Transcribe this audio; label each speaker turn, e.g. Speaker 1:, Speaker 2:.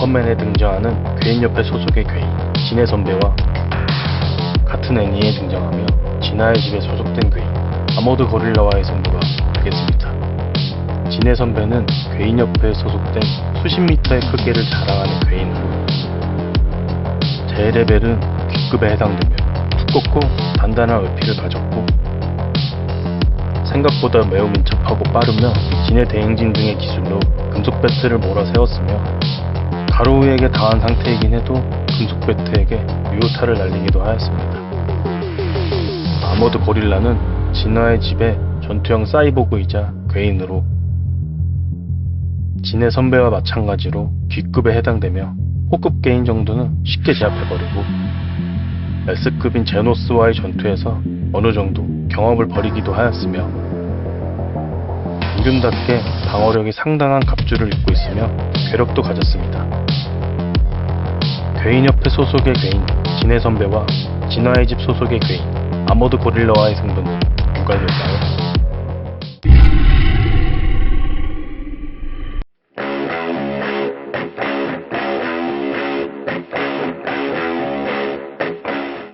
Speaker 1: 슈퍼맨에 등장하는 괴인협회 소속의 괴인 진해 선배와 같은 애니에 등장하며 진아의 집에 소속된 괴인 아모드 고릴라와의 승부가 되겠습니다. 진해 선배는 괴인협회에 소속된 수십 미터의 크기를 자랑하는 괴인으로 제 레벨은 Q급에 해당되며 두껍고 단단한 얼피를 가졌고 생각보다 매우 민첩하고 빠르며 진해 대행진 등의 기술로 금속 배트를 몰아세웠으며 가로우에게 당한 상태이긴 해도 금속 배트에게 유효타를 날리기도 하였습니다. 아머드 고릴라는 진화의 집의 전투형 사이보그이자 괴인으로 진해 선배와 마찬가지로 G급에 해당되며 호급 개인 정도는 쉽게 제압해버리고 S급인 제노스와의 전투에서 어느 정도 경험을 벌이기도 하였으며 무균답게 방어력이 상당한 갑주를 입고 있으며 괴력도 가졌습니다. 괴인협회 소속의 괴인 진해 선배와 진화의 집 소속의 괴인 아모드 고릴라와의 승부는 누가 될까요?